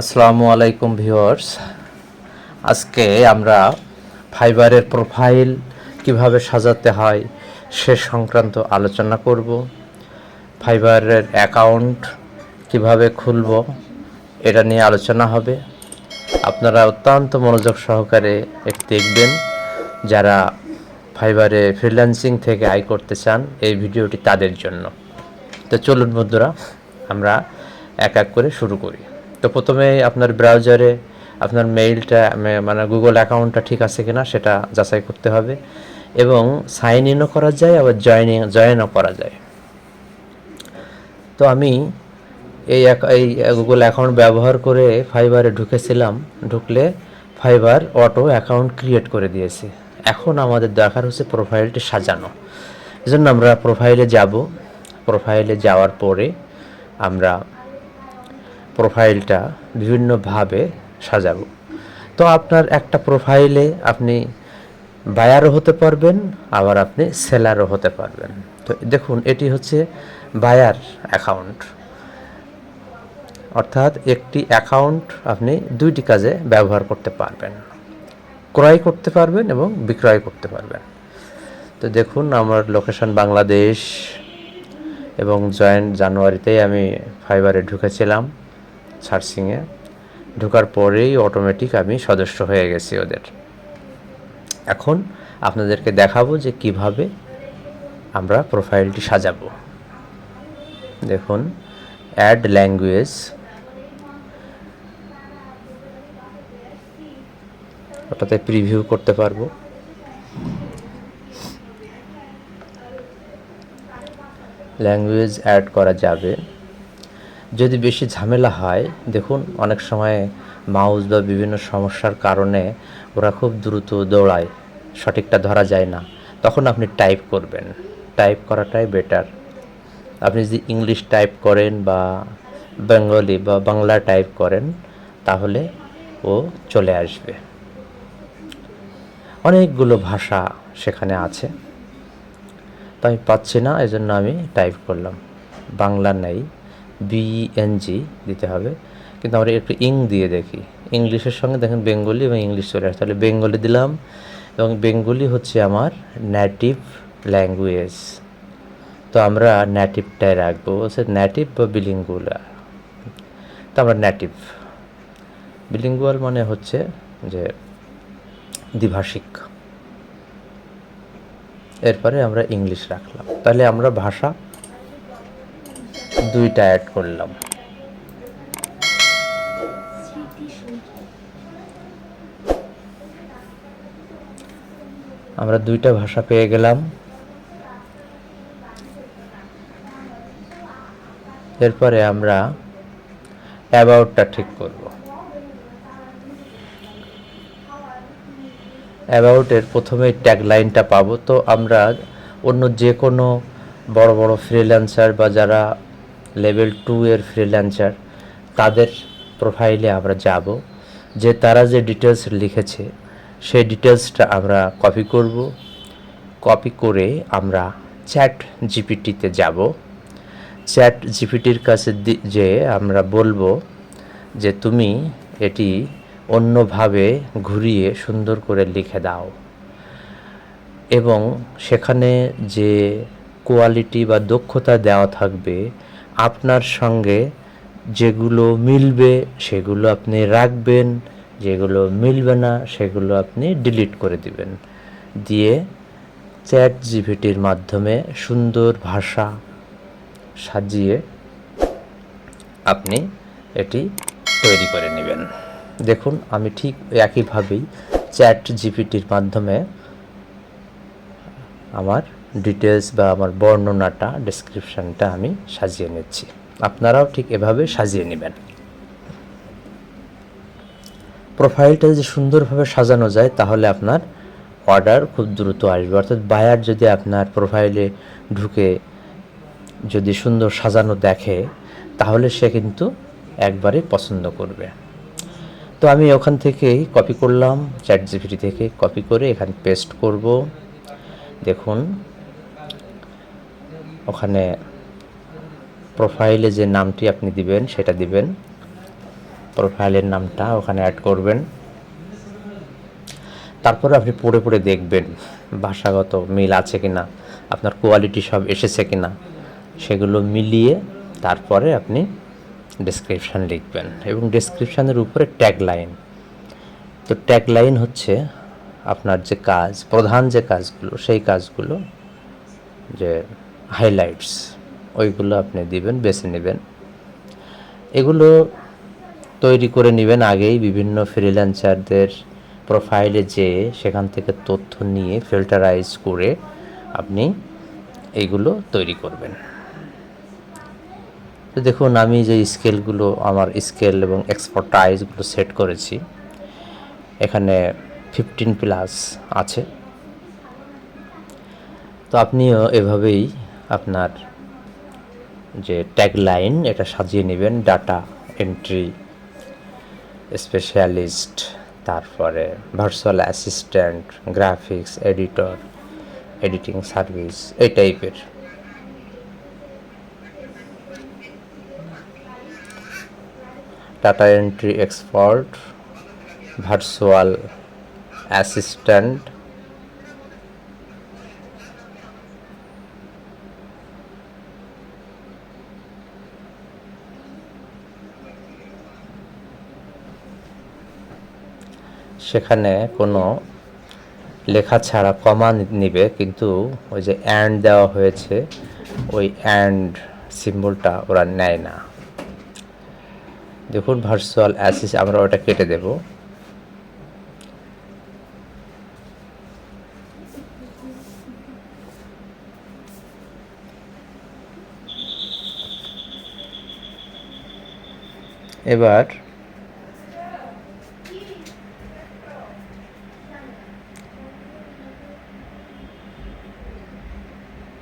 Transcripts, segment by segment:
আসসালামু আলাইকুম ভিউয়ার্স। আজকে আমরা ফাইবারের প্রোফাইল কীভাবে সাজাতে হয় সে সংক্রান্ত আলোচনা করব, ফাইবারের অ্যাকাউন্ট কীভাবে খুলব, এটা নিয়ে আলোচনা হবে। আপনারা অত্যন্ত মনোযোগ সহকারে দেখবেন। যারা ফাইবারে ফ্রিল্যান্সিং থেকে আয় করতে চান, এই ভিডিওটি তাদের জন্য। তো চলুন বন্ধুরা, আমরা এক এক করে শুরু করি। তো প্রথমে আপনার ব্রাউজারে আপনার মেইলটা মানে গুগল অ্যাকাউন্টটা ঠিক আছে কিনা সেটা যাচাই করতে হবে এবং সাইন ইনও করা যায়, আবার জয়েনিং জয়েনও করা যায়। তো আমি এই এই গুগল অ্যাকাউন্ট ব্যবহার করে ফাইবারে ঢুকেছিলাম, ঢুকলে ফাইবার অটো অ্যাকাউন্ট ক্রিয়েট করে দিয়েছে। এখন আমাদের দরকার হচ্ছে প্রোফাইলটি সাজানো। এজন্য আমরা প্রোফাইলে যাব। প্রোফাইলে যাওয়ার পরে আমরা প্রোফাইলটা বিভিন্নভাবে সাজাবো। তো আপনার একটা প্রোফাইলে আপনি বায়ারও হতে পারবেন, আবার আপনি সেলারও হতে পারবেন। তো দেখুন, এটি হচ্ছে বায়ার অ্যাকাউন্ট অর্থাৎ একটি অ্যাকাউন্ট আপনি দুইটি কাজে ব্যবহার করতে পারবেন। ক্রয় করতে পারবেন এবং বিক্রয় করতে পারবেন। তো দেখুন, আমার লোকেশন বাংলাদেশ এবং জয়েন্ট জানুয়ারিতেই আমি ফাইবারে ঢুকেছিলাম। সার্চিংয়ে। ঢোকার পরেই অটোমেটিক আমি সদস্য হয়ে গেছি ওদের। এখন আপনাদেরকে দেখাবো যে কীভাবে আমরা প্রোফাইলটি সাজাবো। দেখুন অ্যাড ল্যাঙ্গুয়েজ ওটাতে প্রিভিউ করতে পারব। ল্যাঙ্গুয়েজ অ্যাড করা যাবে। যদি বেশি ঝামেলা হয়, দেখুন, অনেক সময় মাউস বা বিভিন্ন সমস্যার কারণে ওরা খুব দ্রুত দৌড়ায়, সঠিকটা ধরা যায় না। তখন আপনি টাইপ করবেন। টাইপ করাটাই বেটার। আপনি যদি ইংলিশ টাইপ করেন বা বেঙ্গলি বা বাংলা টাইপ করেন, তাহলে ও চলে আসবে। অনেকগুলো ভাষা সেখানে আছে। তো আমি পাচ্ছি না এই জন্য আমি টাইপ করলাম। বাংলা নেই। বিএনজি দিতে হবে। কিন্তু আমরা একটু ইং দিয়ে দেখি। ইংলিশের সঙ্গে দেখেন বেঙ্গলি এবং ইংলিশ চলে আসে। তাহলে বেঙ্গলি দিলাম এবং বেঙ্গলি হচ্ছে আমার নেটিভ ল্যাঙ্গুয়েজ তো আমরা নেটিভটাই রাখব। সে নেটিভ বা বিলিঙ্গুয়াল তো আমরা নেটিভ বিলিঙ্গুয়াল মানে হচ্ছে যে দ্বিভাষিক। এরপরে আমরা ইংলিশ রাখলাম। তাহলে আমরা ভাষা দুইটা অ্যাড করলাম। আমরা দুইটা ভাষা পেয়ে গেলাম। এরপরে আমরা অ্যাবাউটটা ঠিক করব। অ্যাবাউটের প্রথমে ট্যাগ লাইনটা পাবো। তো আমরা অন্য যে কোনো বড় বড় ফ্রিল্যান্সার বা যারা লেভেল টু এর ফ্রিল্যান্সার তাদের প্রোফাইলে আমরা যাব, যে তারা যে ডিটেলস লিখেছে, সেই ডিটেলসটা আমরা কপি করব। কপি করে আমরা চ্যাট জিপিটিতে যাব। চ্যাট জিপিটির কাছে যে আমরা বলব যে তুমি এটি অন্যভাবে ঘুরিয়ে সুন্দর করে লিখে দাও। এবং সেখানে যে কোয়ালিটি বা দক্ষতা দেওয়া থাকবে আপনার সঙ্গে যেগুলো মিলবে, সেগুলো আপনি রাখবেন, যেগুলো মিলবে না, সেগুলো আপনি ডিলিট করে দিবেন। দিয়ে চ্যাট জিপিটির মাধ্যমে সুন্দর ভাষা সাজিয়ে আপনি এটি তৈরি করে নেবেন। দেখুন, আমি ঠিক একইভাবেই চ্যাট জিপিটির মাধ্যমে আমার ডিটেলস বা আমার বর্ণনাটা ডেসক্রিপশনটা আমি সাজিয়ে নিচ্ছি। আপনারাও ঠিক এভাবে সাজিয়ে নেবেন। প্রোফাইলটা যদি সুন্দরভাবে সাজানো যায়, তাহলে আপনার অর্ডার খুব দ্রুত আসবে। অর্থাৎ বায়ার যদি আপনার প্রোফাইলে ঢুকে যদি সুন্দর সাজানো দেখে, তাহলে সে কিন্তু একবারে পছন্দ করবে। তো আমি ওখান থেকেই কপি করলাম চ্যাট জিপিটি থেকে কপি করে এখানে পেস্ট করব। দেখুন ওখানে প্রোফাইলে যে নামটি আপনি দিবেন, সেটা দিবেন। প্রোফাইলের নামটা ওখানে অ্যাড করবেন। তারপরে আপনি পড়ে পড়ে দেখবেন ভাষাগত মিল আছে কিনা, আপনার কোয়ালিটি সব এসেছে কি না সেগুলো মিলিয়ে তারপরে আপনি ডেসক্রিপশান লিখবেন এবং ডেসক্রিপশানের উপরে ট্যাগ লাইন তো ট্যাগ লাইন হচ্ছে আপনার যে কাজ, প্রধান যে কাজগুলো, সেই কাজগুলো যে হাইলাইটস ওইগুলো আপনি দিবেন, বেছে নেবেন। এগুলো তৈরি করে নেবেন আগেই বিভিন্ন ফ্রিল্যান্সারদের প্রোফাইলে যেয়ে সেখান থেকে তথ্য নিয়ে ফিল্টারাইজ করে আপনি এইগুলো তৈরি করবেন। তো দেখুন, আমি যে স্কেলগুলো আমার স্কেল এবং এক্সপার্টাইজগুলো সেট করেছি, এখানে ফিফটিন প্লাস আছে। তো আপনিও এভাবেই আপনার যে ট্যাগ লাইন এটা সাজিয়ে নেবেন ডাটা এন্ট্রি স্পেশালিস্ট তারপরে virtual assistant graphics editor editing service এই টাইপের data entry expert virtual assistant সেখানে কোনো লেখা ছাড়া কমা নিবে, কিন্তু ওই যে অ্যান্ড দেওয়া হয়েছে, ওই অ্যান্ড সিম্বলটা ওরা নেয় না। দেখুন ভার্চুয়াল অ্যাসিস আমরা ওটা কেটে দেব। এবার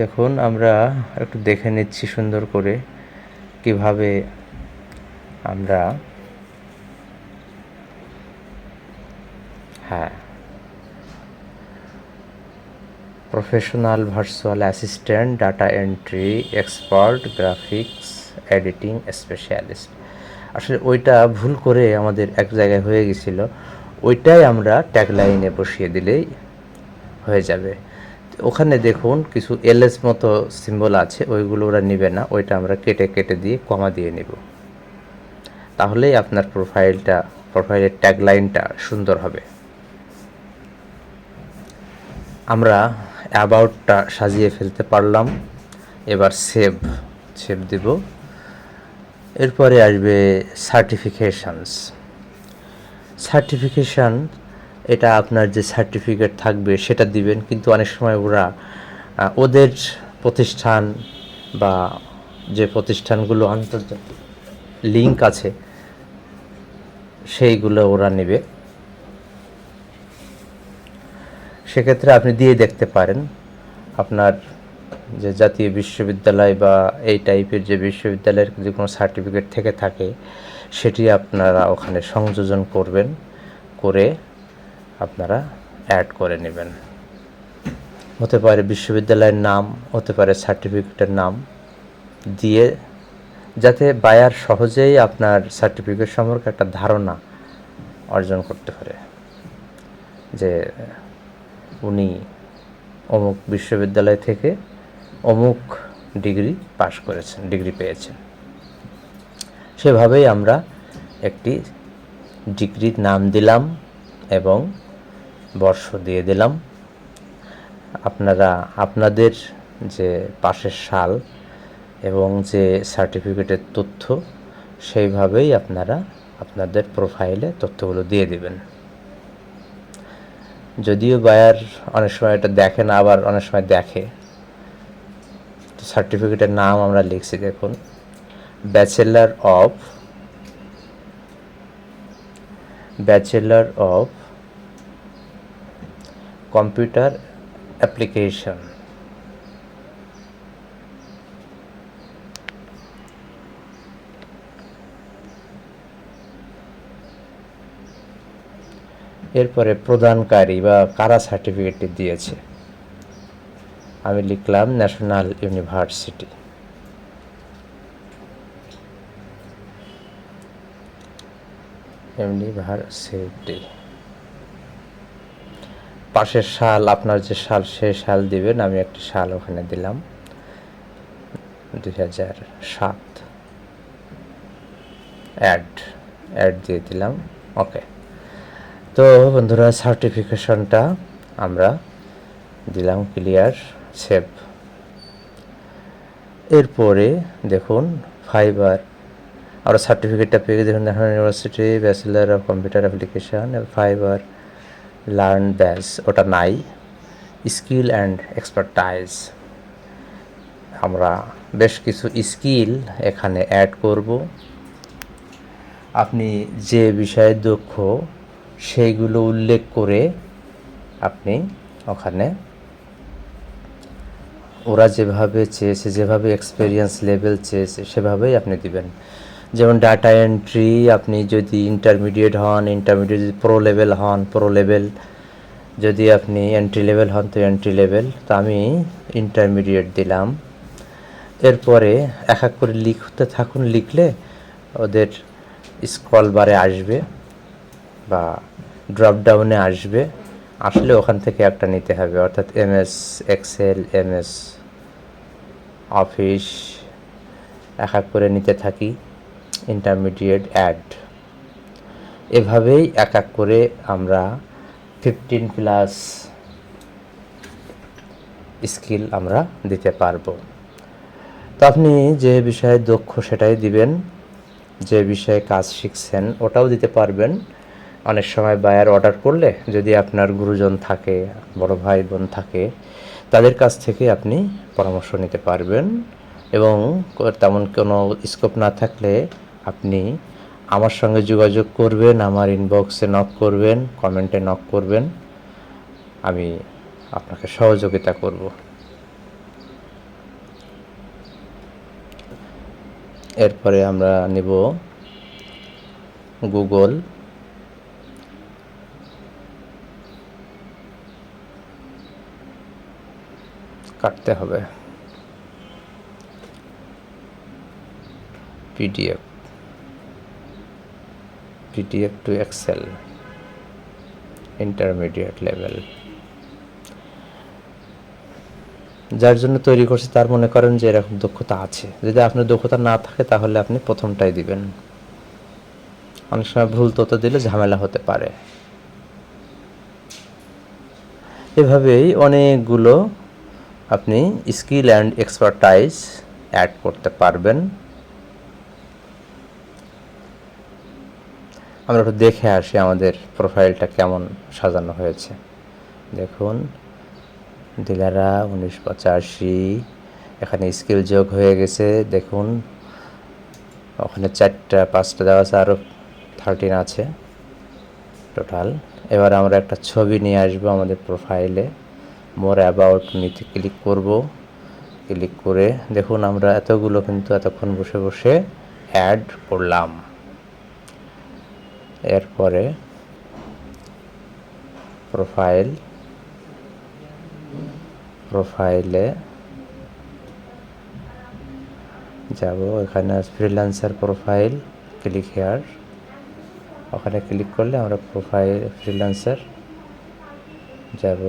দেখুন, আমরা একটু দেখে নিচ্ছি সুন্দর করে কীভাবে আমরা হ্যাঁ professional virtual assistant data entry expert graphics editing specialist আসলে ওইটা ভুল করে আমাদের এক জায়গায় হয়ে গেছিল। ওইটাই আমরা ট্যাগলাইনে বসিয়ে দিলেই হয়ে যাবে। ওখানে দেখুন কিছু এলএস মতো সিম্বল আছে, ওইগুলো ওরা নেবে না, ওইটা আমরা কেটে কেটে দিয়ে কমা দিয়ে নেব। তাহলেই আপনার প্রোফাইলটা প্রোফাইলের ট্যাগলাইনটা সুন্দর হবে। আমরা অ্যাবাউটটা সাজিয়ে ফেলতে পারলাম, এবার সেভ সেভ দেব। এরপরে আসবে সার্টিফিকেশানস সার্টিফিকেশান এটা আপনার যে সার্টিফিকেট থাকবে সেটা দিবেন। কিন্তু অনেক সময় ওরা ওদের প্রতিষ্ঠান বা যে প্রতিষ্ঠানগুলো আন্তর্জাতিক লিঙ্ক আছে, সেইগুলো ওরা নেবে। সেক্ষেত্রে আপনি দিয়ে দেখতে পারেন আপনার যে জাতীয় বিশ্ববিদ্যালয় বা এই টাইপের যে বিশ্ববিদ্যালয়ের যে কোনো সার্টিফিকেট থেকে থাকে, সেটি আপনারা ওখানে সংযোজন করবেন, করে আপনারা অ্যাড করে নেবেন। হতে পারে বিশ্ববিদ্যালয়ের নাম, হতে পারে সার্টিফিকেটের নাম দিয়ে যাতে বায়ার সহজেই আপনার সার্টিফিকেট সম্পর্কে একটা ধারণা অর্জন করতে পারে। যে উনি অমুক বিশ্ববিদ্যালয় থেকে অমুক ডিগ্রি পাশ করেছেন, ডিগ্রি পেয়েছেন। সেভাবেই আমরা একটি ডিগ্রির নাম দিলাম এবং বর্ষ দিয়ে দিলাম। আপনারা, আপনাদের যে পাশের সাল এবং যে সার্টিফিকেটের তথ্য, সেইভাবেই আপনারা আপনাদের প্রোফাইলে তথ্যগুলো দিয়ে দিবেন। যদিও বায়ার অনেক সময় এটা দেখে না, আবার অনেক সময় দেখে। সার্টিফিকেটের নাম আমরা লিখছি, দেখুন। Bachelor of bachelor of computer application এরপরে প্রদানকারী বা কারা সার্টিফিকেটটি দিয়েছে? আমি লিখলাম ন্যাশনাল ইউনিভার্সিটি এমডি ভার সেফটি পাশের শাল, আপনার যে শাল সেই শাল দিবেন, আমি একটি শাল ওখানে দিলাম। দুই হাজার সাত। অ্যাড অ্যাড দিয়ে দিলাম। ওকে তো বন্ধুরা সার্টিফিকেশনটা আমরা দিলাম ক্লিয়ার সেভ এরপরে দেখুন ফাইবার আমরা সার্টিফিকেটটা পেয়ে দেখুন university bachelor of computer application Fiverr Learn ব্যাস ওটা নাই স্কিল অ্যান্ড এক্সপার্টাইজ আমরা বেশ কিছু স্কিল এখানে অ্যাড করব। আপনি যে বিষয়ে দক্ষ সেইগুলো উল্লেখ করে আপনি ওখানে ওরা যেভাবে চেয়েছে, যেভাবে এক্সপিরিয়েন্স লেভেল চেয়েছে, সেভাবেই আপনি দিবেন। যেমন ডাটা এন্ট্রি আপনি যদি ইন্টারমিডিয়েট হন ইন্টারমিডিয়েট যদি প্রো লেভেল হন প্রো লেভেল যদি আপনি এন্ট্রি লেভেল হন, তো এন্ট্রি লেভেল তো আমি ইন্টারমিডিয়েট দিলাম। এরপরে এক এক করে লিখতে থাকুন, লিখলে ওদের স্ক্রল বারে আসবে বা ড্রপ ডাউনে আসবে। আসলে ওখান থেকে একটা নিতে হবে, অর্থাৎ এমএস এক্সেল এমএস অফিস এক এক করে নিতে থাকি। ইন্টারমিডিয়েট অ্যাড এভাবেই এক এক করে আমরা ফিফটিন প্লাস স্কিল আমরা দিতে পারব। তো আপনি যে বিষয়ে দক্ষ সেটাই দিবেন, যে বিষয়ে কাজ শিখছেন ওটাও দিতে পারবেন। অনেক সময় বায়ার অর্ডার করলে যদি আপনার গুরুজন থাকে, বড় ভাই বোন থাকে, তাদের কাছ থেকে আপনি পরামর্শ নিতে পারবেন। এবং তেমন কোনো স্কোপ না থাকলে আপনি আমার সঙ্গে যোগাযোগ করবেন, আমার ইনবক্সে নক করবেন কমেন্টে নক করবেন। আমি আপনাকে সহযোগিতা করব। এরপরে আমরা নিব গুগল কাটতে হবে। PDF PDF to Excel intermediate level যার জন্য তৈরি করছে তার মনে করেন যে এরকম দক্ষতা আছে। যদি আপনার দক্ষতা না থাকে তাহলে আপনি প্রথমটাই দিবেন। অনেক সময় ভুল তথ্য দিলে ঝামেলা হতে পারে। এভাবেই অনেকগুলো আপনি স্কিল অ্যান্ড এক্সপার্টাইজ অ্যাড করতে পারবেন। আমরা একটু দেখে আসি আমাদের প্রোফাইলটা কেমন সাজানো হয়েছে। দেখুন ডিলারা উনিশ পঁচাশি, এখানে স্কিল যোগ হয়ে গেছে। দেখুন, ওখানে চারটা, পাঁচটা দেওয়া আছে আরও থার্টিন আছে টোটাল এবার আমরা একটা ছবি নিয়ে আসব আমাদের প্রোফাইলে মোর অ্যাবাউট নিতে ক্লিক করব। ক্লিক করে দেখুন, আমরা এতগুলো কিন্তু এতক্ষণ বসে বসে অ্যাড করলাম। এরপরে প্রোফাইল প্রোফাইলে যাব। এখানে ফ্রিল্যান্সার প্রোফাইল ক্লিক হেয়ার ওখানে ক্লিক করলে আমরা প্রোফাইল ফ্রিল্যান্সার যাব।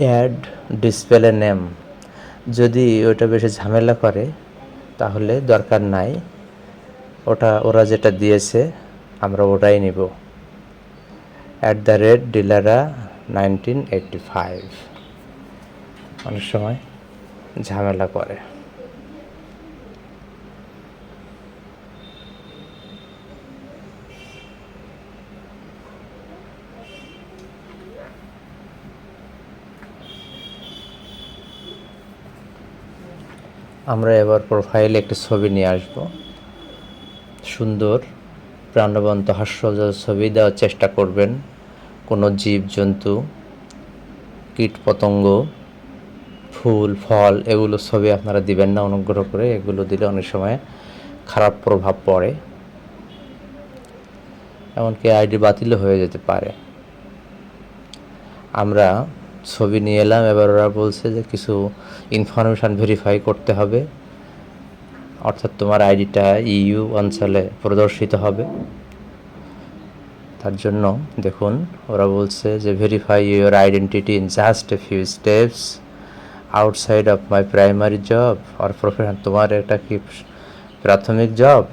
অ্যাড ডিসপ্লে নেম যদি ওটা বেশি ঝামেলা করে, তাহলে দরকার নাই। ওটা, ওরা যেটা দিয়েছে, আমরা ওটাই নিব। At the rate ডিলারা nineteen eighty five অনেক সময় ঝামেলা করে। আমরা এবার প্রোফাইলে একটি ছবি নিয়ে আসব। সুন্দর, প্রাণবন্ত, হাস্যজ্জ্বল ছবি দেওয়ার চেষ্টা করবেন। কোনো জীব, জন্তু, কীট, পতঙ্গ, ফুল, ফল, এগুলো ছবি আপনারা দিবেন না অনুগ্রহ করে। এগুলো দিলে অনেক সময় খারাপ প্রভাব পড়ে। এমনকি আইডি বাতিলও হয়ে যেতে পারে। আমরা ছবি নিয়ে এলাম। এবার ওরা বলছে যে কিছু ইনফরমেশান ভেরিফাই করতে হবে। অর্থাৎ তোমার আইডিটা ইইউ অঞ্চলে প্রদর্শিত হবে। তার জন্য দেখুন, ওরা বলছে যে verify your identity in just a few steps outside of my primary job or profession তোমার এটা কি প্রাথমিক জব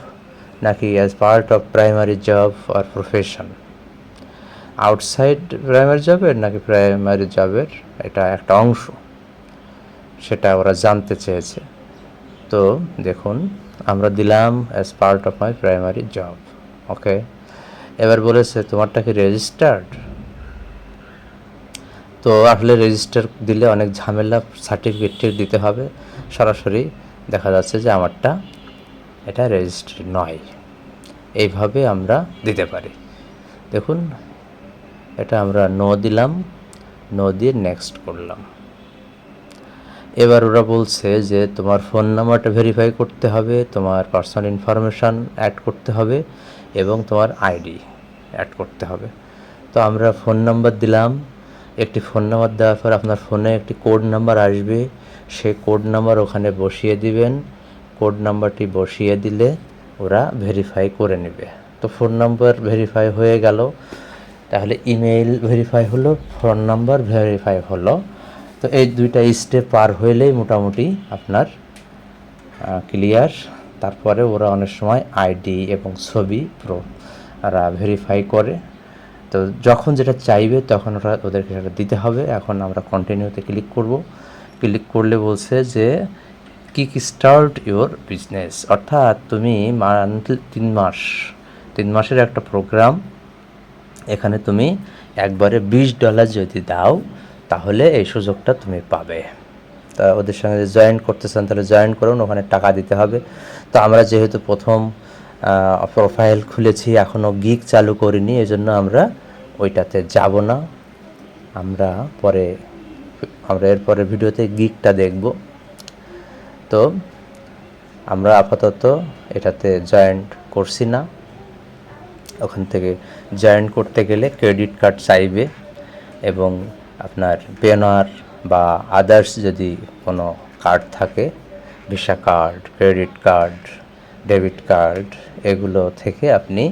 নাকি as part of primary job or profession outside primary জবের নাকি প্রাইমারি জবের এটা একটা অংশ। সেটা ওরা জানতে চেয়েছে। তো দেখুন, আমরা দিলাম as part of my primary job okay এবার বলেছে, তোমারটা কি রেজিস্টার্ড তো আসলে রেজিস্টার দিলে অনেক ঝামেলা সার্টিফিকেট দিতে হবে। সরাসরি দেখা যাচ্ছে যে আমারটা এটা রেজিস্টার নয়। এইভাবে আমরা দিতে পারি। দেখুন এটা আমরা ন দিলাম ন দিয়ে নেক্সট করলাম। এবার ওরা বলছে যে তোমার ফোন নাম্বারটা ভেরিফাই করতে হবে, তোমার পার্সোনাল ইনফরমেশান অ্যাড করতে হবে এবং তোমার আইডি অ্যাড করতে হবে। তো আমরা ফোন নাম্বার দিলাম, একটি ফোন নাম্বার দেওয়ার পর আপনার ফোনে একটি কোড নাম্বার আসবে সেই কোড নাম্বার ওখানে বসিয়ে দিবেন কোড নাম্বারটি বসিয়ে দিলে ওরা ভেরিফাই করে নেবে। তো ফোন নাম্বার ভেরিফাই হয়ে গেল। তাহলে ইমেইল ভেরিফাই হলো ফোন নাম্বার ভেরিফাই হলো। তো এই দুইটা স্টেপ পার হইলেই মোটামুটি আপনার ক্লিয়ার তারপরে ওরা অনেক সময় আইডি এবং ছবি প্রো ওরা ভেরিফাই করে। তো যখন যেটা চাইবে তখন ওরা ওদেরকে সেটা দিতে হবে। এখন আমরা কন্টিনিউতে ক্লিক করব। ক্লিক করলে বলছে যে কিক স্টার্ট ইউর বিজনেস অর্থাৎ তুমি মান্থলি তিন মাস, তিন মাসের একটা প্রোগ্রাম এখানে তুমি একবারে বিশ ডলার যদি দাও, তাহলে এই সুযোগটা তুমি পাবে। তা ওদের সঙ্গে জয়েন করতে চান তাহলে জয়েন করুন, ওখানে টাকা দিতে হবে। তো আমরা যেহেতু প্রথম প্রোফাইল খুলেছি এখনও গিগ চালু করিনি, এজন্য আমরা ওইটাতে যাব না। আমরা পরে, আমরা এরপরে ভিডিওতে গিগটা দেখব। তো আমরা আপাতত এটাতে জয়েন্ট করছি না। ওখান থেকে জয়েন করতে গেলে ক্রেডিট কার্ড চাইবে এবং আপনার পেনার বা আদার্স যদি কোনো কার্ড থাকে visa card credit card debit card এগুলো থেকে আপনি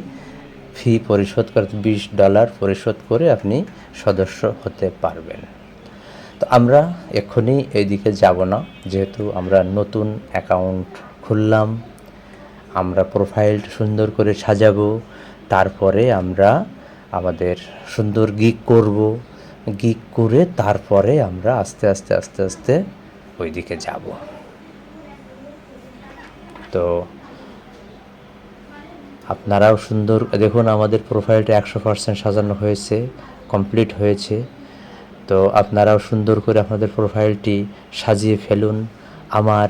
ফি পরিশোধ করে, বিশ ডলার পরিশোধ করে আপনি সদস্য হতে পারবেন। তো আমরা এক্ষুনি এইদিকে যাব না, যেহেতু আমরা নতুন অ্যাকাউন্ট খুললাম, আমরা প্রোফাইল সুন্দর করে সাজাবো তারপরে আমরা আমাদের সুন্দর গিক করব। গিক করে তারপরে আমরা আস্তে আস্তে আস্তে আস্তে ওইদিকে যাব। তো আপনারাও সুন্দর, দেখুন আমাদের প্রোফাইলটা একশো পার্সেন্ট সাজানো হয়েছে কমপ্লিট হয়েছে। তো আপনারাও সুন্দর করে আপনাদের প্রোফাইলটি সাজিয়ে ফেলুন। আমার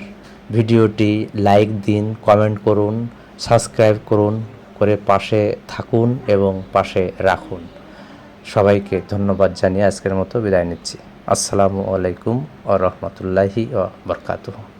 ভিডিওটি লাইক দিন কমেন্ট করুন সাবস্ক্রাইব করুন। করে পাশে থাকুন এবং পাশে রাখুন। সবাইকে ধন্যবাদ জানিয়ে আজকের মতো বিদায় নিচ্ছি। আসসালামু আলাইকুম ও রহমতুল্লাহি ও বরকাতুহ।